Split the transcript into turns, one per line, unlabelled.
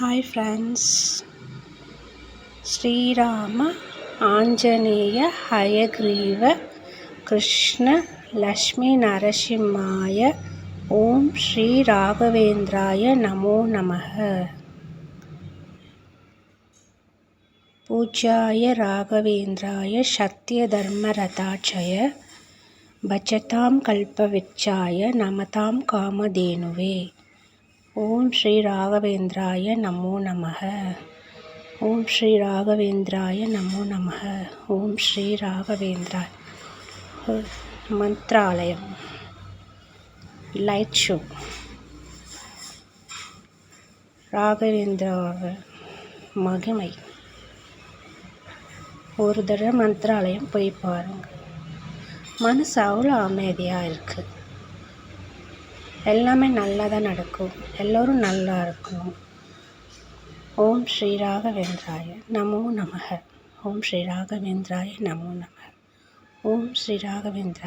Hi friends Srirama Anjaneya Hayagriva Krishna Lakshmi நரசிம்மாய ஓம் ஸ்ரீ ராகவேந்திராய நமோ நமக. பூஜ்யாய ராகவேந்திராய சத்திய தர்மரதாட்சய பஜதாம் கல்பவிச்சாய நமதாம் காமதேனுவே. ஓம் ஸ்ரீ ராகவேந்திராய நமோ நமக. ஓம் ஸ்ரீ ராகவேந்திராய நமோ நமக. ஓம் ஸ்ரீ ராகவேந்திரா மந்த்ராலயம். லைட் ஷோ ராகவேந்திராவ மகிமை. ஒரு தடவை மந்திராலயம் போய் பாருங்கள் மனசு அவ்வளோ அமைதியாக இருக்குது எல்லாமே நல்லா தான் நடக்கும். எல்லோரும் நல்லா இருக்கணும். ஓம் ஸ்ரீ ராகவேந்திராய நமோ நமக. ஓம் ஸ்ரீ ராகவேந்திராய நமோ நமக. ஓம் ஸ்ரீ ராகவேந்திரா